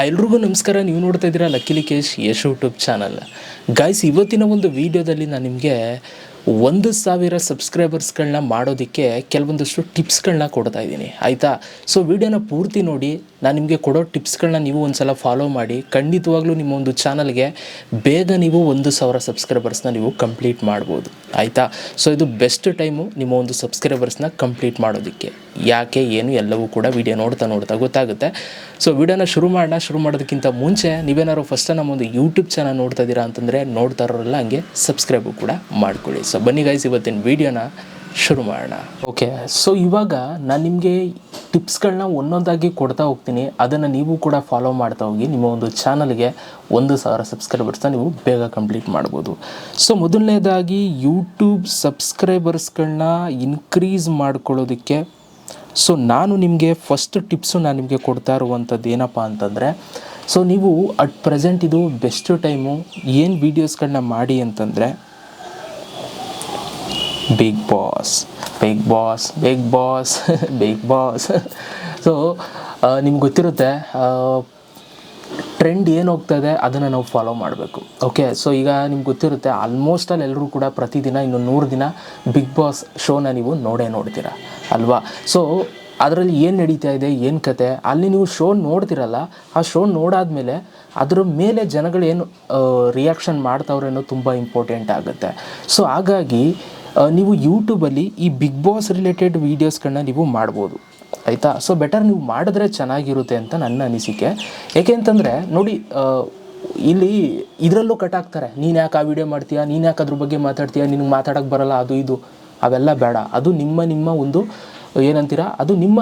Hi ಎಲ್ರಿಗೂ ನಮಸ್ಕಾರ. ನೀವು ನೋಡ್ತಾ ಇದ್ದೀರಾ Lucky Kesh Yash YouTube channel guys ಇವತ್ತಿನ ಒಂದು ವಿಡಿಯೋದಲ್ಲಿ ನಾನು ನಿಮಗೆ ಒಂದು ಸಾವಿರ ಸಬ್ಸ್ಕ್ರೈಬರ್ಸ್ಗಳನ್ನ ಮಾಡೋದಕ್ಕೆ ಕೆಲವೊಂದಷ್ಟು ಟಿಪ್ಸ್ಗಳನ್ನ ಕೊಡ್ತಾ ಇದ್ದೀನಿ. ಆಯಿತಾ? ಸೊ ವಿಡಿಯೋನ ಪೂರ್ತಿ ನೋಡಿ ನಾನು ನಿಮಗೆ ಕೊಡೋ ಟಿಪ್ಸ್ಗಳನ್ನ ನೀವು ಒಂದು ಸಲ ಫಾಲೋ ಮಾಡಿ, ಖಂಡಿತವಾಗ್ಲೂ ನಿಮ್ಮ ಒಂದು ಚಾನಲ್ಗೆ ಬೇಗ ನೀವು ಒಂದು ಸಾವಿರ ಸಬ್ಸ್ಕ್ರೈಬರ್ಸ್ನ ನೀವು ಕಂಪ್ಲೀಟ್ ಮಾಡ್ಬೋದು. ಆಯಿತಾ? ಸೊ ಇದು ಬೆಸ್ಟ್ ಟೈಮು ನಿಮ್ಮ ಒಂದು ಸಬ್ಸ್ಕ್ರೈಬರ್ಸ್ನ ಕಂಪ್ಲೀಟ್ ಮಾಡೋದಕ್ಕೆ. ಯಾಕೆ, ಏನು, ಎಲ್ಲವೂ ಕೂಡ ವಿಡಿಯೋ ನೋಡ್ತಾ ನೋಡ್ತಾ ಗೊತ್ತಾಗುತ್ತೆ. ಸೊ ವಿಡಿಯೋನ ಶುರು ಮಾಡೋಣ. ಶುರು ಮಾಡೋದಕ್ಕಿಂತ ಮುಂಚೆ ನೀವೇನಾದ್ರು ಫಸ್ಟ್ ನಮ್ಮ ಒಂದು ಯೂಟ್ಯೂಬ್ ಚಾನಲ್ ನೋಡ್ತಾ ಇದ್ದೀರಾ ಅಂತಂದರೆ ನೋಡ್ತಾ ಇರೋರೆಲ್ಲ ಹಂಗೆ ಸಬ್ಸ್ಕ್ರೈಬು ಕೂಡ ಮಾಡ್ಕೊಳ್ಳಿ. ಸೊ ಬನ್ನಿ ಗೈಸ್ ಇವತ್ತಿನ ವಿಡಿಯೋನ ಶುರು ಮಾಡೋಣ. ಓಕೆ ಸೊ ಇವಾಗ ನಾನು ನಿಮಗೆ ಟಿಪ್ಸ್ಗಳನ್ನ ಒಂದೊಂದಾಗಿ ಕೊಡ್ತಾ ಹೋಗ್ತೀನಿ. ಅದನ್ನು ನೀವು ಕೂಡ ಫಾಲೋ ಮಾಡ್ತಾ ಹೋಗಿ. ನಿಮ್ಮ ಒಂದು ಚಾನಲ್ಗೆ ಒಂದು ಸಾವಿರ ಸಬ್ಸ್ಕ್ರೈಬರ್ಸ್ನ ನೀವು ಬೇಗ ಕಂಪ್ಲೀಟ್ ಮಾಡ್ಬೋದು. ಸೊ ಮೊದಲನೇದಾಗಿ ಯೂಟ್ಯೂಬ್ ಸಬ್ಸ್ಕ್ರೈಬರ್ಸ್ಗಳನ್ನ ಇನ್ಕ್ರೀಸ್ ಮಾಡ್ಕೊಳ್ಳೋದಕ್ಕೆ ಸೊ ನಾನು ನಿಮಗೆ ಫಸ್ಟ್ ಟಿಪ್ಸು ನಾನು ನಿಮಗೆ ಕೊಡ್ತಾ ಇರುವಂಥದ್ದು ಏನಪ್ಪ ಅಂತಂದರೆ ಸೊ ನೀವು ಅಟ್ ಪ್ರೆಸೆಂಟ್ ಇದು ಬೆಸ್ಟ್ ಟೈಮು ಏನು ವೀಡಿಯೋಸ್ಗಳನ್ನ ಮಾಡಿ ಅಂತಂದರೆ Bigg Boss Bigg Boss Bigg Boss Bigg Boss so ನಿಮ್ಗೆ ಗೊತ್ತಿರುತ್ತೆ ಟ್ರೆಂಡ್ ಏನು ಹೋಗ್ತದೆ ಅದನ್ನು ನಾವು ಫಾಲೋ ಮಾಡಬೇಕು. ಓಕೆ ಸೊ ಈಗ ನಿಮ್ಗೆ ಗೊತ್ತಿರುತ್ತೆ ಆಲ್ಮೋಸ್ಟ್ ಅಲ್ಲಿ ಎಲ್ಲರೂ ಕೂಡ ಪ್ರತಿದಿನ ಇನ್ನು ನೂರು ದಿನ ಬಿಗ್ ಬಾಸ್ ಶೋನ ನೀವು ನೋಡೇ ನೋಡ್ತೀರಾ. ಅಲ್ವಾ? ಸೊ ಅದರಲ್ಲಿ ಏನು ನಡೀತಾ ಇದೆ, ಏನು ಕತೆ, ಅಲ್ಲಿ ನೀವು ಶೋ ನೋಡ್ತಿರಲ್ಲ, ಆ ಶೋ ನೋಡಾದಮೇಲೆ ಅದ್ರ ಮೇಲೆ ಜನಗಳು ಏನು ರಿಯಾಕ್ಷನ್ ಮಾಡ್ತಾವ್ರೆ ಅನ್ನೋದು ತುಂಬ ಇಂಪಾರ್ಟೆಂಟ್ ಆಗುತ್ತೆ. ಸೊ ಹಾಗಾಗಿ ನೀವು ಯೂಟ್ಯೂಬಲ್ಲಿ ಈ ಬಿಗ್ ಬಾಸ್ ರಿಲೇಟೆಡ್ ವೀಡಿಯೋಸ್ಗಳನ್ನ ನೀವು ಮಾಡ್ಬೋದು. ಆಯಿತಾ? ಸೊ ಬೆಟರ್ ನೀವು ಮಾಡಿದ್ರೆ ಚೆನ್ನಾಗಿರುತ್ತೆ ಅಂತ ನನ್ನ ಅನಿಸಿಕೆ. ಏಕೆ ಅಂತಂದರೆ, ನೋಡಿ ಇಲ್ಲಿ ಇದರಲ್ಲೂ ಕಟ್ ಆಗ್ತಾರೆ. ನೀನು ಯಾಕೆ ಆ ವಿಡಿಯೋ ಮಾಡ್ತೀಯಾ? ನೀನು ಯಾಕೆ ಅದ್ರ ಬಗ್ಗೆ ಮಾತಾಡ್ತೀಯಾ? ನಿನಗೆ ಮಾತಾಡೋಕ್ಕೆ ಬರಲ್ಲ, ಅದು ಇದು. ಅವೆಲ್ಲ ಬೇಡ. ಅದು ನಿಮ್ಮ ನಿಮ್ಮ ಒಂದು, ಏನಂತೀರಾ? ಅದು ನಿಮ್ಮ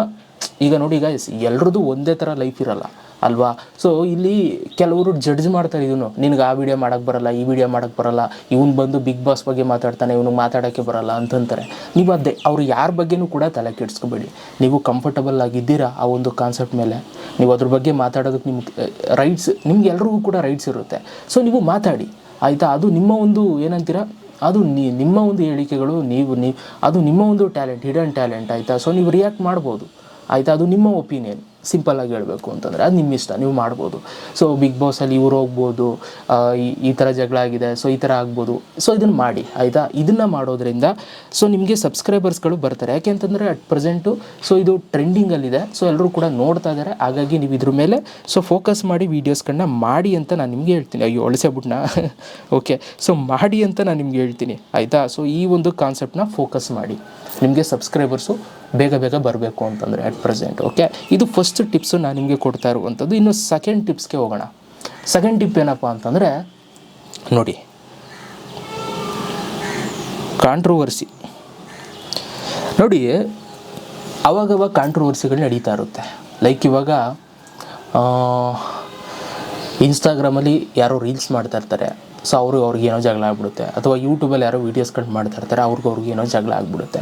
ಈಗ ನೋಡಿ ಈಗ ಎಲ್ರದ್ದು ಒಂದೇ ಥರ ಲೈಫ್ ಇರಲ್ಲ, ಅಲ್ವಾ? ಸೊ ಇಲ್ಲಿ ಕೆಲವರು ಜಡ್ಜ್ ಮಾಡ್ತಾರೆ ಇವನು ನಿನಗೆ ಆ ವಿಡಿಯೋ ಮಾಡೋಕ್ಕೆ ಬರಲ್ಲ, ಈ ವಿಡಿಯೋ ಮಾಡೋಕ್ಕೆ ಬರಲ್ಲ, ಇವನು ಬಂದು ಬಿಗ್ ಬಾಸ್ ಬಗ್ಗೆ ಮಾತಾಡ್ತಾನೆ, ಇವನು ಮಾತಾಡೋಕ್ಕೆ ಬರಲ್ಲ ಅಂತಂತಾರೆ. ನೀವು ಅದೇ, ಅವ್ರು ಯಾರ ಬಗ್ಗೆನೂ ಕೂಡ ತಲೆ ಕೆಡಿಸ್ಕೋಬೇಡಿ. ನೀವು ಕಂಫರ್ಟಬಲ್ ಆಗಿದ್ದೀರಾ ಆ ಒಂದು ಕಾನ್ಸೆಪ್ಟ್ ಮೇಲೆ? ನೀವು ಅದ್ರ ಬಗ್ಗೆ ಮಾತಾಡೋದಕ್ಕೆ ನಿಮ್ಗೆ ರೈಟ್ಸ್ ನಿಮ್ಗೆ ಎಲ್ರಿಗೂ ಕೂಡ ರೈಟ್ಸ್ ಇರುತ್ತೆ. ಸೊ ನೀವು ಮಾತಾಡಿ, ಆಯಿತಾ? ಅದು ನಿಮ್ಮ ಒಂದು ಏನಂತೀರಾ? ಅದು ನೀ, ನಿಮ್ಮ ಒಂದು ಹೇಳಿಕೆಗಳು, ನೀವು ನೀವು, ಅದು ನಿಮ್ಮ ಒಂದು ಟ್ಯಾಲೆಂಟ್ ಹಿಡನ್ ಟ್ಯಾಲೆಂಟ್ ಆಯಿತಾ? ಸೊ ನೀವು ರಿಯಾಕ್ಟ್ ಮಾಡ್ಬೋದು. ಆಯಿತಾ ಅದು ನಿಮ್ಮ ಒಪಿನಿಯನ್ ಸಿಂಪಲ್ಲಾಗಿ ಹೇಳಬೇಕು ಅಂತಂದರೆ ಅದು ನಿಮ್ಮ ಇಷ್ಟ, ನೀವು ಮಾಡ್ಬೋದು. ಸೊ ಬಿಗ್ ಬಾಸಲ್ಲಿ ಇವ್ರು ಹೋಗ್ಬೋದು ಈ ಥರ ಜಗಳ ಆಗಿದೆ ಸೊ ಈ ಥರ ಆಗ್ಬೋದು. ಸೊ ಇದನ್ನು ಮಾಡಿ, ಆಯಿತಾ? ಇದನ್ನು ಮಾಡೋದ್ರಿಂದ ಸೊ ನಿಮಗೆ ಸಬ್ಸ್ಕ್ರೈಬರ್ಸ್ಗಳು ಬರ್ತಾರೆ. ಯಾಕೆ ಅಂತಂದರೆ ಅಟ್ ಪ್ರೆಸೆಂಟು ಸೊ ಇದು ಟ್ರೆಂಡಿಂಗಲ್ಲಿದೆ ಸೊ ಎಲ್ಲರೂ ಕೂಡ ನೋಡ್ತಾ ಇದ್ದಾರೆ ಹಾಗಾಗಿ ನೀವು ಇದ್ರ ಮೇಲೆ ಸೊ ಫೋಕಸ್ ಮಾಡಿ ವೀಡಿಯೋಸ್ಗಳನ್ನ ಮಾಡಿ ಅಂತ ನಾನು ನಿಮಗೆ ಹೇಳ್ತೀನಿ. ಅಯ್ಯೋ ಒಳಸೆಬಿಟ್ನ ಓಕೆ ಸೊ ಮಾಡಿ ಅಂತ ನಾನು ನಿಮ್ಗೆ ಹೇಳ್ತೀನಿ. ಆಯಿತಾ? ಸೊ ಈ ಒಂದು ಕಾನ್ಸೆಪ್ಟನ್ನ ಫೋಕಸ್ ಮಾಡಿ. ನಿಮಗೆ ಸಬ್ಸ್ಕ್ರೈಬರ್ಸು ಬೇಗ ಬೇಗ ಬರಬೇಕು ಅಂತಂದರೆ ಅಟ್ ಪ್ರೆಸೆಂಟ್ ಓಕೆ ಇದು ಫಸ್ಟ್ ಟಿಪ್ಸು ನಾನು ನಿಮಗೆ ಕೊಡ್ತಾ ಇರುವಂಥದ್ದು. ಇನ್ನು ಸೆಕೆಂಡ್ ಟಿಪ್ಸ್ಗೆ ಹೋಗೋಣ. ಸೆಕೆಂಡ್ ಟಿಪ್ ಏನಪ್ಪ ಅಂತಂದರೆ, ನೋಡಿ ಕಾಂಟ್ರವರ್ಸಿ ನೋಡಿ, ಅವಾಗವಾಗ ಕಾಂಟ್ರವರ್ಸಿಗಳು ನಡೀತಾ ಇರುತ್ತೆ. ಲೈಕ್ ಇವಾಗ ಇನ್ಸ್ಟಾಗ್ರಾಮಲ್ಲಿ ಯಾರೋ ರೀಲ್ಸ್ ಮಾಡ್ತಾ ಇರ್ತಾರೆ. ಸೊ ಅವ್ರಿಗೆ ಅವ್ರಿಗೆ ಏನೋ ಜಗಳ ಆಗ್ಬಿಡುತ್ತೆ. ಅಥವಾ ಯೂಟ್ಯೂಬಲ್ಲಿ ಯಾರೋ ವೀಡಿಯೋಸ್ಗಳು ಮಾಡ್ತಾ ಇರ್ತಾರೆ. ಅವ್ರಿಗೆ ಅವ್ರಿಗೆ ಏನೋ ಜಗಳ ಆಗ್ಬಿಡುತ್ತೆ.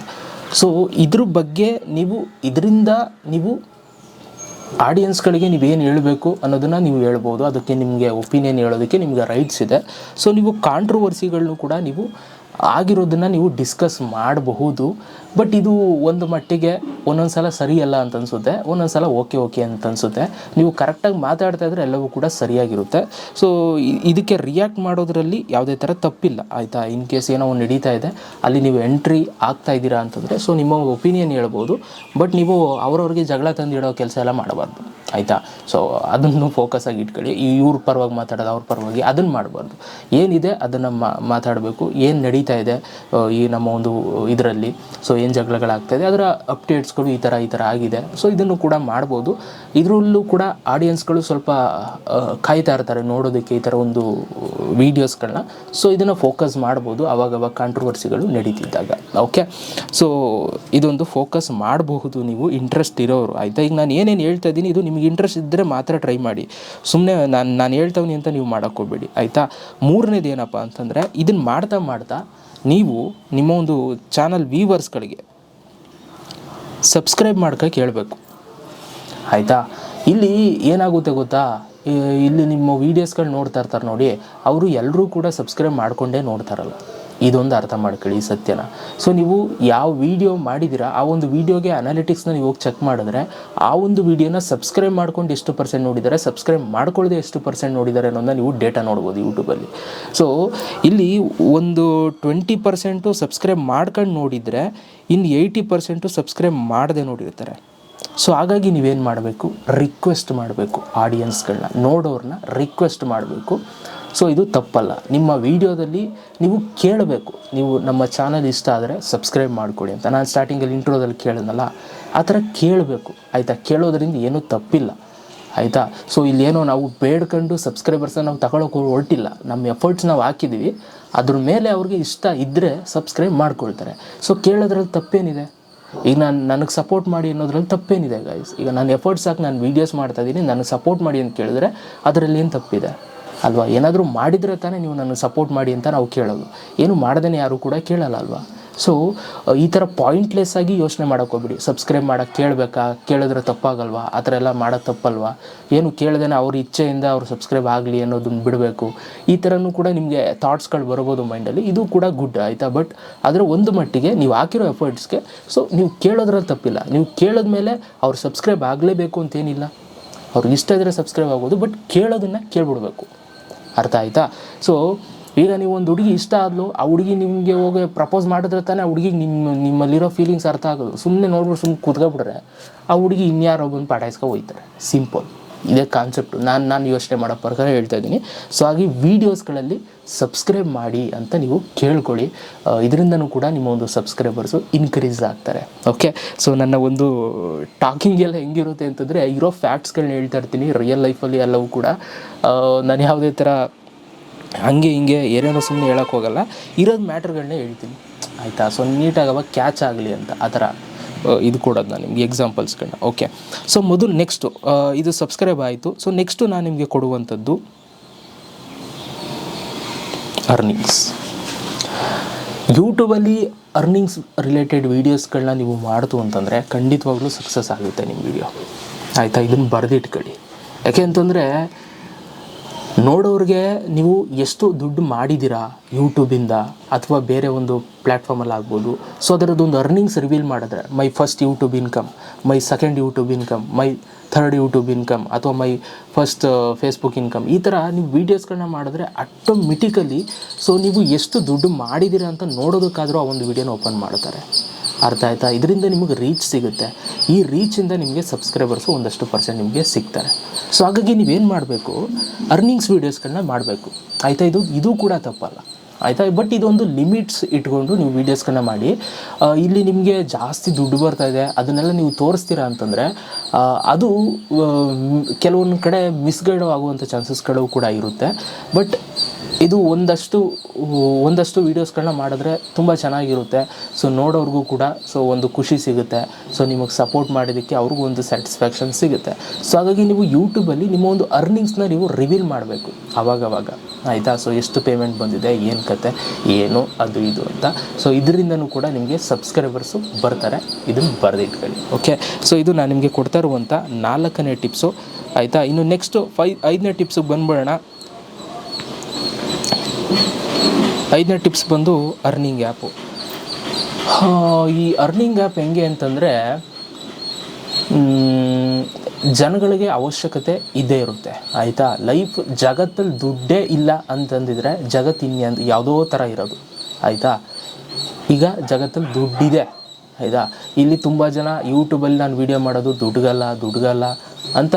ಸೊ ಇದ್ರ ಬಗ್ಗೆ ನೀವು, ಇದರಿಂದ ನೀವು ಆಡಿಯನ್ಸ್ಗಳಿಗೆ ಏನು ಹೇಳಬೇಕು ಅನ್ನೋದನ್ನು ನೀವು ಹೇಳ್ಬೋದು. ಅದಕ್ಕೆ ನಿಮಗೆ ಒಪಿನಿಯನ್ ಹೇಳೋದಕ್ಕೆ ನಿಮಗೆ ರೈಟ್ಸ್ ಇದೆ. ಸೊ ನೀವು ಕಾಂಟ್ರವರ್ಸಿಗಳನ್ನೂ ಕೂಡ ನೀವು ಆಗಿರೋದನ್ನು ನೀವು ಡಿಸ್ಕಸ್ ಮಾಡಬಹುದು. ಬಟ್ ಇದು ಒಂದು ಮಟ್ಟಿಗೆ ಒಂದೊಂದು ಸಲ ಸರಿಯಲ್ಲ ಅಂತ ಅನಿಸುತ್ತೆ. ಒಂದೊಂದು ಸಲ ಓಕೆ ಓಕೆ ಅಂತ ಅನಿಸುತ್ತೆ. ನೀವು ಕರೆಕ್ಟಾಗಿ ಮಾತಾಡ್ತಾ ಇದ್ರೆ ಎಲ್ಲವೂ ಕೂಡ ಸರಿಯಾಗಿರುತ್ತೆ. ಸೊ ಇದಕ್ಕೆ ರಿಯಾಕ್ಟ್ ಮಾಡೋದ್ರಲ್ಲಿ ಯಾವುದೇ ಥರ ತಪ್ಪಿಲ್ಲ. ಆಯಿತಾ? ಇನ್ ಕೇಸ್ ಏನೋ ಒಂದು ನಡೀತಾ ಇದೆ, ಅಲ್ಲಿ ನೀವು ಎಂಟ್ರಿ ಆಗ್ತಾ ಇದ್ದೀರಾ ಅಂತಂದರೆ ಸೊ ನಿಮ್ಮ ಒಪಿನಿಯನ್ ಹೇಳ್ಬೋದು. ಬಟ್ ನೀವು ಅವ್ರವ್ರಿಗೆ ಜಗಳ ತಂದಿಡೋ ಕೆಲಸ ಎಲ್ಲ ಮಾಡಬಾರ್ದು. ಆಯಿತಾ? ಸೊ ಅದನ್ನು ಫೋಕಸ್ ಆಗಿ ಇಟ್ಕೊಳ್ಳಿ. ಇವ್ರ ಪರವಾಗಿ ಮಾತಾಡೋದು, ಅವ್ರ ಪರವಾಗಿ ಅದನ್ನು ಮಾಡಬಾರ್ದು. ಏನಿದೆ ಅದನ್ನು ಮಾತಾಡಬೇಕು. ಏನು ನಡೀತಾ ಇದೆ ಈ ನಮ್ಮ ಒಂದು ಇದರಲ್ಲಿ. ಸೊ ಏನು ಜಗಳಗಳಾಗ್ತಾಯಿದೆ ಅದರ ಅಪ್ಡೇಟ್ಸ್ಗಳು ಈ ಥರ ಈ ಥರ ಆಗಿದೆ. ಸೊ ಇದನ್ನು ಕೂಡ ಮಾಡ್ಬೋದು. ಇದರಲ್ಲೂ ಕೂಡ ಆಡಿಯನ್ಸ್ಗಳು ಸ್ವಲ್ಪ ಕಾಯ್ತಾ ಇರ್ತಾರೆ ನೋಡೋದಕ್ಕೆ ಈ ಥರ ಒಂದು ವೀಡಿಯೋಸ್ಗಳನ್ನ ಸೊ ಇದನ್ನು ಫೋಕಸ್ ಮಾಡ್ಬೋದು ಅವಾಗವಾಗ ಕಾಂಟ್ರವರ್ಸಿಗಳು ನಡೀತಿದ್ದಾಗ. ಓಕೆ ಸೊ ಇದೊಂದು ಫೋಕಸ್ ಮಾಡಬಹುದು ನೀವು ಇಂಟ್ರೆಸ್ಟ್ ಇರೋರು. ಆಯಿತಾ? ಈಗ ನಾನು ಏನೇನು ಹೇಳ್ತಾ ಇದ್ದೀನಿ, ಇದು ನಿಮಗೆ ಇಂಟ್ರೆಸ್ಟ್ ಇದ್ದರೆ ಮಾತ್ರ ಟ್ರೈ ಮಾಡಿ. ಸುಮ್ಮನೆ ನಾನು ನಾನು ಹೇಳ್ತವನಿ ಅಂತ ನೀವು ಮಾಡೋಕ್ಕೋಗ್ಬೇಡಿ ಆಯಿತಾ? ಮೂರನೇದು ಏನಪ್ಪ ಅಂತಂದರೆ ಇದನ್ನು ಮಾಡ್ತಾ ಮಾಡ್ತಾ ನೀವು ನಿಮ್ಮ ಒಂದು ಚಾನಲ್ ವ್ಯೂವರ್ಸ್ಗಳಿಗೆ ಸಬ್ಸ್ಕ್ರೈಬ್ ಮಾಡ್ಕೋಕೆ ಕೇಳಬೇಕು. ಆಯಿತಾ? ಇಲ್ಲಿ ಏನಾಗುತ್ತೆ ಗೊತ್ತಾ? ಇಲ್ಲಿ ನಿಮ್ಮ ವೀಡಿಯೋಸ್ಗಳು ನೋಡ್ತಾ ಇರ್ತಾರೆ ನೋಡಿ, ಅವರು ಎಲ್ಲರೂ ಕೂಡ ಸಬ್ಸ್ಕ್ರೈಬ್ ಮಾಡಿಕೊಂಡೇ ನೋಡ್ತಾರಲ್ಲ. ಇದೊಂದು ಅರ್ಥ ಮಾಡ್ಕೊಳ್ಳಿ ಈ ಸತ್ಯನ. ಸೊ ನೀವು ಯಾವ ವಿಡಿಯೋ ಮಾಡಿದ್ದೀರಾ, ಆ ಒಂದು ವಿಡಿಯೋಗೆ ಅನಾಲಿಟಿಕ್ಸ್ನ ನೀವು ಹೋಗಿ ಚೆಕ್ ಮಾಡಿದ್ರೆ, ಆ ಒಂದು ವೀಡಿಯೋನ ಸಬ್ಸ್ಕ್ರೈಬ್ ಮಾಡ್ಕೊಂಡು ಎಷ್ಟು ಪರ್ಸೆಂಟ್ ನೋಡಿದ್ದಾರೆ ಸಬ್ಸ್ಕ್ರೈಬ್ ಮಾಡ್ಕೊಳ್ಳದೆ ಎಷ್ಟು ಪರ್ಸೆಂಟ್ ನೋಡಿದ್ದಾರೆ ಅನ್ನೋದನ್ನ ನೀವು ಡೇಟಾ ನೋಡ್ಬೋದು ಯೂಟ್ಯೂಬಲ್ಲಿ ಸೊ ಇಲ್ಲಿ ಒಂದು ಟ್ವೆಂಟಿ ಪರ್ಸೆಂಟು ಸಬ್ಸ್ಕ್ರೈಬ್ ಮಾಡ್ಕೊಂಡು ನೋಡಿದರೆ, ಇನ್ನು ಏಯ್ಟಿ ಪರ್ಸೆಂಟು ಸಬ್ಸ್ಕ್ರೈಬ್ ಮಾಡದೆ ನೋಡಿರ್ತಾರೆ. ಸೊ ಹಾಗಾಗಿ ನೀವೇನು ಮಾಡಬೇಕು ರಿಕ್ವೆಸ್ಟ್ ಮಾಡಬೇಕು ಆಡಿಯನ್ಸ್ಗಳನ್ನ ನೋಡೋರನ್ನ ರಿಕ್ವೆಸ್ಟ್ ಮಾಡಬೇಕು. ಸೊ ಇದು ತಪ್ಪಲ್ಲ. ನಿಮ್ಮ ವಿಡಿಯೋದಲ್ಲಿ ನೀವು ಕೇಳಬೇಕು. ನೀವು ನಮ್ಮ ಚಾನಲ್ ಇಷ್ಟ ಆದರೆ ಸಬ್ಸ್ಕ್ರೈಬ್ ಮಾಡ್ಕೊಳ್ಳಿ ಅಂತ. ನಾನು ಸ್ಟಾರ್ಟಿಂಗಲ್ಲಿ ಇಂಟ್ರೋದಲ್ಲಿ ಕೇಳಿದ್ನಲ್ಲ, ಆ ಥರ ಕೇಳಬೇಕು. ಆಯಿತಾ? ಕೇಳೋದ್ರಿಂದ ಏನೂ ತಪ್ಪಿಲ್ಲ. ಆಯಿತಾ? ಸೊ ಇಲ್ಲೇನೋ ನಾವು ಬೇಡ್ಕೊಂಡು ಸಬ್ಸ್ಕ್ರೈಬರ್ಸನ್ನ ನಾವು ತಗೊಳಕ್ಕೆ ಹೊರಟಿಲ್ಲ. ನಮ್ಮ ಎಫರ್ಟ್ಸ್ ನಾವು ಹಾಕಿದ್ದೀವಿ. ಅದ್ರ ಮೇಲೆ ಅವ್ರಿಗೆ ಇಷ್ಟ ಇದ್ದರೆ ಸಬ್ಸ್ಕ್ರೈಬ್ ಮಾಡ್ಕೊಳ್ತಾರೆ. ಸೊ ಕೇಳೋದ್ರಲ್ಲಿ ತಪ್ಪೇನಿದೆ? ಈಗ ನಾನು, ನನಗೆ ಸಪೋರ್ಟ್ ಮಾಡಿ ಅನ್ನೋದ್ರಲ್ಲಿ ತಪ್ಪೇನಿದೆ ಗೈಸ್ ಈಗ ನಾನು ಎಫರ್ಟ್ಸ್ ಹಾಕಿ ನಾನು ವೀಡಿಯೋಸ್ ಮಾಡ್ತಾ ಇದ್ದೀನಿ. ನನಗೆ ಸಪೋರ್ಟ್ ಮಾಡಿ ಅಂತ ಕೇಳಿದ್ರೆ ಅದರಲ್ಲಿ ಏನು ತಪ್ಪಿದೆ? ಅಲ್ವಾ? ಏನಾದರೂ ಮಾಡಿದರೆ ತಾನೇ ನೀವು ನನಗೆ ಸಪೋರ್ಟ್ ಮಾಡಿ ಅಂತ ನಾವು ಕೇಳೋದು. ಏನು ಮಾಡ್ದೇ ಯಾರು ಕೂಡ ಕೇಳಲ್ಲ ಅಲ್ವಾ? ಸೊ ಈ ಥರ ಪಾಯಿಂಟ್ಲೆಸ್ ಆಗಿ ಯೋಚನೆ ಮಾಡೋಕೆ ಹೋಗ್ಬಿಡಿ. ಸಬ್ಸ್ಕ್ರೈಬ್ ಮಾಡೋಕ್ಕೆ ಕೇಳಬೇಕಾ? ಕೇಳಿದ್ರೆ ತಪ್ಪಾಗಲ್ವಾ? ಆ ಥರ ಎಲ್ಲ ಮಾಡೋದು ತಪ್ಪಲ್ವಾ? ಏನು ಕೇಳ್ದೇ ಅವ್ರ ಇಚ್ಛೆಯಿಂದ ಅವ್ರು ಸಬ್ಸ್ಕ್ರೈಬ್ ಆಗಲಿ ಅನ್ನೋದನ್ನು ಬಿಡಬೇಕು. ಈ ಥರನೂ ಕೂಡ ನಿಮಗೆ ಥಾಟ್ಸ್ಗಳು ಬರ್ಬೋದು ಮೈಂಡಲ್ಲಿ ಇದು ಕೂಡ ಗುಡ್ ಆಯಿತಾ? ಬಟ್ ಅದರ ಒಂದು ಮಟ್ಟಿಗೆ ನೀವು ಹಾಕಿರೋ ಎಫರ್ಟ್ಸ್ಗೆ ಸೊ ನೀವು ಕೇಳೋದ್ರಲ್ಲಿ ತಪ್ಪಿಲ್ಲ. ನೀವು ಕೇಳಿದ್ಮೇಲೆ ಅವ್ರು ಸಬ್ಸ್ಕ್ರೈಬ್ ಆಗಲೇಬೇಕು ಅಂತೇನಿಲ್ಲ ಅವ್ರಿಗೆ ಇಷ್ಟ ಇದ್ದರೆ ಸಬ್ಸ್ಕ್ರೈಬ್ ಆಗೋದು ಬಟ್ ಕೇಳೋದನ್ನು ಕೇಳ್ಬಿಡ್ಬೇಕು. ಅರ್ಥ ಆಯ್ತಾ? ಸೊ ಈಗ ನೀವು ಹುಡುಗಿ ಇಷ್ಟ ಆದ್ಲು, ಆ ಹುಡುಗಿ ನಿಮಗೆ ಹೋಗಿ ಪ್ರಪೋಸ್ ಮಾಡಿದ್ರೆ ತಾನೇ ಆ ಹುಡುಗಿಗೆ ನಿಮ್ಮ ನಿಮ್ಮಲ್ಲಿರೋ ಫೀಲಿಂಗ್ಸ್ ಅರ್ಥ ಆಗೋದು. ಸುಮ್ಮನೆ ನೋಡ್ಬಿಟ್ಟು ಸುಮ್ಮನೆ ಕೂತ್ಕೊಬಿಟ್ರೆ, ಆ ಹುಡುಗಿ ಇನ್ಯಾರೋ ಬಂದು ಪಟಾಯಿಸ್ಕೊ ಹೋಯ್ತಾರೆ. ಸಿಂಪಲ್ ಇದೇ ಕಾನ್ಸೆಪ್ಟು ನಾನು ನಾನು ಯೋಚನೆ ಮಾಡೋ ಪ್ರಕಾರ ಹೇಳ್ತಾ ಇದ್ದೀನಿ. ಸೊ ಹಾಗೆ ವೀಡಿಯೋಸ್ಗಳಲ್ಲಿ ಸಬ್ಸ್ಕ್ರೈಬ್ ಮಾಡಿ ಅಂತ ನೀವು ಕೇಳ್ಕೊಳ್ಳಿ. ಇದರಿಂದನೂ ಕೂಡ ನಿಮ್ಮ ಒಂದು ಸಬ್ಸ್ಕ್ರೈಬರ್ಸು ಇನ್ಕ್ರೀಸ್ ಆಗ್ತಾರೆ. ಓಕೆ ಸೊ ನನ್ನ ಒಂದು ಟಾಕಿಂಗ್ ಎಲ್ಲ ಹೆಂಗಿರುತ್ತೆ ಅಂತಂದರೆ, ಇರೋ ಫ್ಯಾಕ್ಟ್ಸ್ಗಳನ್ನ ಹೇಳ್ತಾ ಇರ್ತೀನಿ. ರಿಯಲ್ ಲೈಫಲ್ಲಿ ಎಲ್ಲವೂ ಕೂಡ. ನಾನು ಯಾವುದೇ ಥರ ಹಂಗೆ ಹಿಂಗೆ ಏನೇನೋ ಸುಮ್ಮನೆ ಹೇಳೋಕ್ಕೋಗಲ್ಲ ಇರೋದು ಮ್ಯಾಟ್ರ್ಗಳನ್ನೇ ಹೇಳ್ತೀನಿ. ಆಯಿತಾ? ಸೊ ನೀಟಾಗಿ ಅವಾಗ ಕ್ಯಾಚ್ ಆಗಲಿ ಅಂತ. ಆ ಥರ. ಇದು ಕೊಡೋದು ನಾನು ನಿಮಗೆ ಎಕ್ಸಾಂಪಲ್ಸ್ಗಳನ್ನ ಓಕೆ ಸೊ ಮೊದಲು ನೆಕ್ಸ್ಟು ಇದು ಸಬ್ಸ್ಕ್ರೈಬ್ ಆಯಿತು. ಸೊ ನೆಕ್ಸ್ಟು ನಾನು ನಿಮಗೆ ಕೊಡುವಂಥದ್ದು ಅರ್ನಿಂಗ್ಸ್ ಯೂಟ್ಯೂಬಲ್ಲಿ ಅರ್ನಿಂಗ್ಸ್ ರಿಲೇಟೆಡ್ ವೀಡಿಯೋಸ್ಗಳನ್ನ ನೀವು ಮಾಡ್ತು ಅಂತಂದರೆ ಖಂಡಿತವಾಗ್ಲೂ ಸಕ್ಸಸ್ ಆಗುತ್ತೆ ನಿಮ್ಮ ವಿಡಿಯೋ ಆಯಿತಾ? ಇದನ್ನು ಬರೆದಿಟ್ಕೊಳ್ಳಿ ಯಾಕೆ ಅಂತಂದರೆ ನೋಡೋರಿಗೆ ನೀವು ಎಷ್ಟು ದುಡ್ಡು ಮಾಡಿದ್ದೀರಾ ಯೂಟ್ಯೂಬಿಂದ ಅಥವಾ ಬೇರೆ ಒಂದು ಪ್ಲ್ಯಾಟ್ಫಾರ್ಮಲ್ಲಿ ಆಗ್ಬೋದು. ಸೊ ಅದರದ್ದೊಂದು ಅರ್ನಿಂಗ್ಸ್ ರಿವೀಲ್ ಮಾಡಿದ್ರೆ my first YouTube income my second YouTube income my third YouTube income ಅಥವಾ ಮೈ ಫಸ್ಟ್ ಫೇಸ್ಬುಕ್ ಇನ್ಕಮ್ ಈ ಥರ ನೀವು ವೀಡಿಯೋಸ್ಗಳನ್ನ ಮಾಡಿದ್ರೆ ಆಟೋಮೆಟಿಕಲಿ ಸೊ ನೀವು ಎಷ್ಟು ದುಡ್ಡು ಮಾಡಿದ್ದೀರಾ ಅಂತ ನೋಡೋದಕ್ಕಾದರೂ ಆ ಒಂದು ವೀಡಿಯೋನ ಓಪನ್ ಮಾಡ್ತಾರೆ. ಅರ್ಥ ಆಯ್ತಾ? ಇದರಿಂದ ನಿಮಗೆ ರೀಚ್ ಸಿಗುತ್ತೆ. ಈ ರೀಚಿಂದ ನಿಮಗೆ ಸಬ್ಸ್ಕ್ರೈಬರ್ಸು ಒಂದಷ್ಟು ಪರ್ಸೆಂಟ್ ನಿಮಗೆ ಸಿಗ್ತಾರೆ. ಸೊ ಹಾಗಾಗಿ ನೀವೇನು ಮಾಡಬೇಕು? ಅರ್ನಿಂಗ್ಸ್ ವೀಡಿಯೋಸ್ಗಳನ್ನ ಮಾಡಬೇಕು. ಆಯಿತಾ? ಇದು ಇದು ಕೂಡ ತಪ್ಪಲ್ಲ. ಆಯಿತಾ? ಬಟ್ ಇದೊಂದು ಲಿಮಿಟ್ಸ್ ಇಟ್ಕೊಂಡು ನೀವು ವೀಡಿಯೋಸ್ಗಳನ್ನ ಮಾಡಿ. ಇಲ್ಲಿ ನಿಮಗೆ ಜಾಸ್ತಿ ದುಡ್ಡು ಬರ್ತಾ ಇದೆ. ಅದನ್ನೆಲ್ಲ ನೀವು ತೋರಿಸ್ತೀರಾ ಅಂತಂದರೆ ಅದು ಕೆಲವೊಂದು ಕಡೆ ಮಿಸ್ಗೈಡ್ ಆಗುವಂಥ ಚಾನ್ಸಸ್ಗಳು ಕೂಡ ಇರುತ್ತೆ. ಬಟ್ ಇದು ಒಂದಷ್ಟು ಒಂದಷ್ಟು ವೀಡಿಯೋಸ್ಗಳನ್ನ ಮಾಡಿದ್ರೆ ತುಂಬ ಚೆನ್ನಾಗಿರುತ್ತೆ. ಸೊ ನೋಡೋರ್ಗೂ ಕೂಡ ಸೊ ಒಂದು ಖುಷಿ ಸಿಗುತ್ತೆ. ಸೊ ನಿಮಗೆ ಸಪೋರ್ಟ್ ಮಾಡಿದ್ದಕ್ಕೆ ಅವ್ರಿಗೂ ಒಂದು ಸ್ಯಾಟಿಸ್ಫ್ಯಾಕ್ಷನ್ ಸಿಗುತ್ತೆ. ಸೊ ಹಾಗಾಗಿ ನೀವು ಯೂಟ್ಯೂಬಲ್ಲಿ ನಿಮ್ಮ ಒಂದು ಅರ್ನಿಂಗ್ಸ್ನ ನೀವು ರಿವೀಲ್ ಮಾಡಬೇಕು. ಆವಾಗವಾಗ ಆಯಿತಾ? ಸೊ ಎಷ್ಟು ಪೇಮೆಂಟ್ ಬಂದಿದೆ, ಏನು ಕತೆ, ಏನು, ಅದು ಇದು ಅಂತ. ಸೊ ಇದರಿಂದನೂ ಕೂಡ ನಿಮಗೆ ಸಬ್ಸ್ಕ್ರೈಬರ್ಸು ಬರ್ತಾರೆ. ಇದನ್ನು ಬರೆದಿಟ್ಕೊಳ್ಳಿ. ಓಕೆ ಸೊ ಇದು ನಾನು ನಿಮಗೆ ಕೊಡ್ತಾ ಇರುವಂಥ ನಾಲ್ಕನೇ ಟಿಪ್ಸು ಆಯಿತಾ? ಇನ್ನು ನೆಕ್ಸ್ಟು ಫೈ ಐದನೇ ಟಿಪ್ಸಿಗೆ ಬಂದ್ಬಿಡೋಣ. ಐದನೇ ಟಿಪ್ಸ್ ಬಂದು ಅರ್ನಿಂಗ್ ಆ್ಯಪು ಈ ಅರ್ನಿಂಗ್ ಆ್ಯಪ್ ಹೆಂಗೆ ಅಂತಂದರೆ ಜನಗಳಿಗೆ ಅವಶ್ಯಕತೆ ಇದ್ದೇ ಇರುತ್ತೆ. ಆಯಿತಾ? ಲೈಫ್ ಜಗತ್ತಲ್ಲಿ ದುಡ್ಡೇ ಇಲ್ಲ ಅಂತಂದಿದ್ರೆ ಜಗತ್ತು ಇನ್ಯಂದು ಯಾವುದೋ ಥರ ಇರೋದು. ಆಯಿತಾ? ಈಗ ಜಗತ್ತಲ್ಲಿ ದುಡ್ಡಿದೆ. ಆಯಿತಾ? ಇಲ್ಲಿ ತುಂಬ ಜನ ಯೂಟ್ಯೂಬಲ್ಲಿ ನಾನು ವೀಡಿಯೋ ಮಾಡೋದು ದುಡ್ಡುಗಲ್ಲ ದುಡ್ಡುಗಲ್ಲ ಅಂತ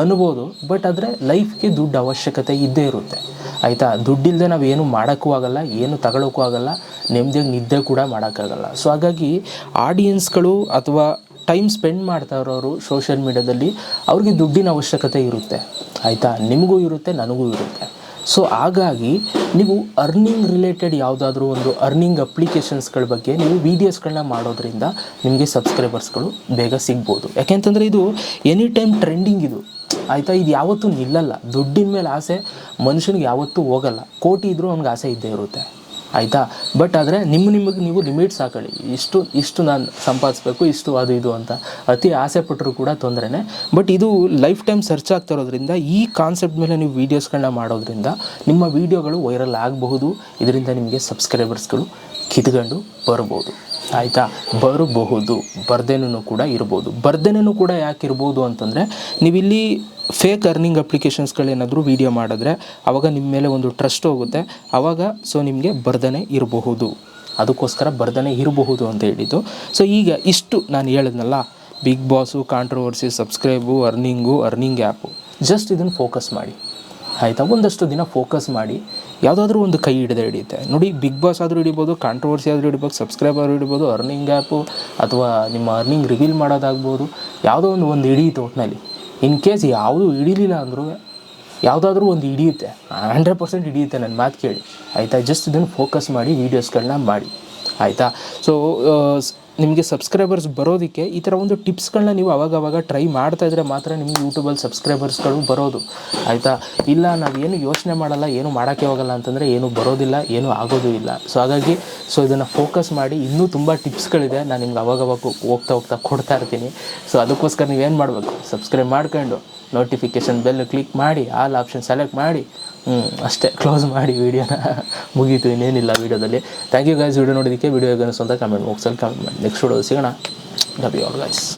ಅನ್ಬೋದು. ಬಟ್ ಆದರೆ ಲೈಫ್ಗೆ ದುಡ್ಡು ಅವಶ್ಯಕತೆ ಇದ್ದೇ ಇರುತ್ತೆ. ಆಯಿತಾ? ದುಡ್ಡಿಲ್ಲದೆ ನಾವು ಏನು ಮಾಡೋಕ್ಕೂ ಆಗಲ್ಲ, ಏನು ತಗೊಳ್ಳೋಕ್ಕೂ ಆಗಲ್ಲ ನೆಮ್ಮದಿಯಾಗಿ ನಿದ್ದೆ ಕೂಡ ಮಾಡೋಕ್ಕಾಗಲ್ಲ ಸೊ ಹಾಗಾಗಿ ಆಡಿಯನ್ಸ್ಗಳು ಅಥವಾ ಟೈಮ್ ಸ್ಪೆಂಡ್ ಮಾಡ್ತಾ ಇರೋರು ಸೋಷಿಯಲ್ ಮೀಡ್ಯಾದಲ್ಲಿ ಅವ್ರಿಗೆ ದುಡ್ಡಿನ ಅವಶ್ಯಕತೆ ಇರುತ್ತೆ. ಆಯಿತಾ? ನಿಮಗೂ ಇರುತ್ತೆ, ನನಗೂ ಇರುತ್ತೆ. ಸೊ ಹಾಗಾಗಿ ನೀವು ಅರ್ನಿಂಗ್ ರಿಲೇಟೆಡ್ ಯಾವುದಾದ್ರೂ ಒಂದು ಅರ್ನಿಂಗ್ ಅಪ್ಲಿಕೇಶನ್ಸ್ಗಳ ಬಗ್ಗೆ ನೀವು ವೀಡಿಯೋಸ್ಗಳನ್ನ ಮಾಡೋದ್ರಿಂದ ನಿಮಗೆ ಸಬ್ಸ್ಕ್ರೈಬರ್ಸ್ಗಳು ಬೇಗ ಸಿಗ್ಬೋದು. ಯಾಕೆಂತಂದರೆ ಇದು ಎನಿ ಟೈಮ್ ಟ್ರೆಂಡಿಂಗ್ ಇದು. ಆಯಿತಾ? ಇದು ಯಾವತ್ತೂ ನಿಲ್ಲಲ್ಲ. ದುಡ್ಡಿನ ಮೇಲೆ ಆಸೆ ಮನುಷ್ಯನಿಗೆ ಯಾವತ್ತೂ ಹೋಗಲ್ಲ. ಕೋಟಿ ಇದ್ದರೂ ಅವ್ನಿಗೆ ಆಸೆ ಇದ್ದೇ ಇರುತ್ತೆ. ಆಯಿತಾ? ಬಟ್ ಆದರೆ ನಿಮ್ಮ ನಿಮಗೆ ನೀವು ಲಿಮಿಟ್ಸ್ ಹಾಕೊಳ್ಳಿ. ಇಷ್ಟು ಇಷ್ಟು ನಾನು ಸಂಪಾದಿಸ್ಬೇಕು, ಇಷ್ಟು ಅದು ಇದು ಅಂತ. ಅತಿ ಆಸೆ ಪಟ್ಟರು ಕೂಡ ತೊಂದರೆನೇ. ಬಟ್ ಇದು ಲೈಫ್ ಟೈಮ್ ಸರ್ಚ್ ಆಗ್ತಾ ಇರೋದ್ರಿಂದ, ಈ ಕಾನ್ಸೆಪ್ಟ್ ಮೇಲೆ ನೀವು ವೀಡಿಯೋಸ್ಗಳನ್ನ ಮಾಡೋದ್ರಿಂದ, ನಿಮ್ಮ ವೀಡಿಯೋಗಳು ವೈರಲ್ ಆಗಬಹುದು. ಇದರಿಂದ ನಿಮಗೆ ಸಬ್ಸ್ಕ್ರೈಬರ್ಸ್ಗಳು ಕಿತ್ಕೊಂಡು ಬರ್ಬೋದು. ಆಯಿತಾ ಬರಬಹುದು ಬರ್ದೇನೂ ಕೂಡ ಇರ್ಬೋದು. ಬರ್ದೇನೂ ಕೂಡ ಯಾಕೆ ಇರ್ಬೋದು ಅಂತಂದರೆ, ನೀವಿಲ್ಲಿ ಫೇಕ್ ಅರ್ನಿಂಗ್ ಅಪ್ಲಿಕೇಶನ್ಸ್ಗಳೇನಾದರೂ ವೀಡಿಯೋ ಮಾಡಿದ್ರೆ ಆವಾಗ ನಿಮ್ಮ ಮೇಲೆ ಒಂದು ಟ್ರಸ್ಟ್ ಹೋಗುತ್ತೆ. ಆವಾಗ ಸೊ ನಿಮಗೆ ಬರ್ದನೆ ಇರಬಹುದು. ಅದಕ್ಕೋಸ್ಕರ ಬರ್ದನೆ ಇರಬಹುದು ಅಂತ ಹೇಳಿದ್ದು. ಸೊ ಈಗ ಇಷ್ಟು ನಾನು ಹೇಳಿದ್ನಲ್ಲ. Bigg Boss controversy subscribe earning earning app just ಇದನ್ನು ಫೋಕಸ್ ಮಾಡಿ. ಆಯಿತಾ? ಒಂದಷ್ಟು ದಿನ ಫೋಕಸ್ ಮಾಡಿ. ಯಾವುದಾದ್ರೂ ಒಂದು ಕೈ ಹಿಡಿದೇ ಹಿಡಿಯುತ್ತೆ. ನೋಡಿ ಬಿಗ್ ಬಾಸ್ ಆದರೂ ಹಿಡಿಬೋದು ಕಾಂಟ್ರವರ್ಸಿ ಆದರೂ ಹಿಡಿಬೋದು ಸಬ್ಸ್ಕ್ರೈಬ್ ಆದರೂ ಹಿಡಿಬೋದು ಅರ್ನಿಂಗ್ ಆ್ಯಪು ಅಥವಾ ನಿಮ್ಮ ಅರ್ನಿಂಗ್ ರಿವೀಲ್ ಮಾಡೋದಾಗ್ಬೋದು, ಯಾವುದೋ ಒಂದು ಒಂದು ಹಿಡಿಯುತ್ತೆ ಒಟ್ಟಿನಲ್ಲಿ ಇನ್ ಕೇಸ್ ಯಾವುದು ಹಿಡಿಲಿಲ್ಲ ಅಂದರೂ, ಯಾವುದಾದ್ರೂ ಒಂದು ಹಿಡಿಯುತ್ತೆ. ಹಂಡ್ರೆಡ್ ಪರ್ಸೆಂಟ್ ಹಿಡಿಯುತ್ತೆ ನನ್ನ ಮಾತು ಕೇಳಿ. ಆಯಿತಾ? ಜಸ್ಟ್ ಇದನ್ನು ಫೋಕಸ್ ಮಾಡಿ ವೀಡಿಯೋಸ್ಗಳನ್ನ ಮಾಡಿ. ಆಯಿತಾ? ಸೊ ನಿಮಗೆ ಸಬ್ಸ್ಕ್ರೈಬರ್ಸ್ ಬರೋದಕ್ಕೆ ಈ ಥರ ಒಂದು ಟಿಪ್ಸ್ಗಳನ್ನ ನೀವು ಅವಾಗವಾಗ ಟ್ರೈ ಮಾಡ್ತಾ ಇದ್ರೆ ಮಾತ್ರ ನಿಮಗೆ ಯೂಟ್ಯೂಬಲ್ಲಿ ಸಬ್ಸ್ಕ್ರೈಬರ್ಸ್ಗಳು ಬರೋದು. ಆಯಿತಾ? ಇಲ್ಲ ನಾವು ಏನು ಯೋಚನೆ ಮಾಡಲ್ಲ, ಏನು ಮಾಡೋಕ್ಕೆ ಹೋಗಲ್ಲ ಅಂತಂದರೆ ಏನು ಬರೋದಿಲ್ಲ, ಏನು ಆಗೋದು ಇಲ್ಲ. ಸೊ ಹಾಗಾಗಿ ಸೊ ಇದನ್ನು ಫೋಕಸ್ ಮಾಡಿ ಇನ್ನೂ ತುಂಬ ಟಿಪ್ಸ್ಗಳಿದೆ ನಾನು ನಿಮ್ಗೆ ಅವಾಗವಾಗ ಹೋಗ್ತಾ ಹೋಗ್ತಾ ಕೊಡ್ತಾ ಇರ್ತೀನಿ. ಸೊ ಅದಕ್ಕೋಸ್ಕರ ನೀವೇನು ಮಾಡಬೇಕು? ಸಬ್ಸ್ಕ್ರೈಬ್ ಮಾಡ್ಕೊಂಡು ನೋಟಿಫಿಕೇಷನ್ ಬೆಲ್ ಕ್ಲಿಕ್ ಮಾಡಿ ಆಲ್ ಆಪ್ಷನ್ ಸೆಲೆಕ್ಟ್ ಮಾಡಿ ಅಷ್ಟೇ ಕ್ಲೋಸ್ ಮಾಡಿ ವೀಡಿಯೋನ ಮುಗೀತು ಇನ್ನೇನಿಲ್ಲ ವೀಡಿಯೋದಲ್ಲಿ ಥ್ಯಾಂಕ್ ಯು ಗೈಸ್ ವೀಡಿಯೋ ನೋಡೋದಕ್ಕೆ ವೀಡಿಯೋ ಹೇಗೆ ಅಂತ ಕಮೆಂಟ್ ಬಾಕ್ಸಲ್ಲಿ ಕಮೆಂಟ್ ಮಾಡಿ. ನೆಕ್ಸ್ಟ್ ವಿಡಿಯೋ ಸಿಗೋಣ ಲವ್ ಯು ಆಲ್ ಗೈಸ್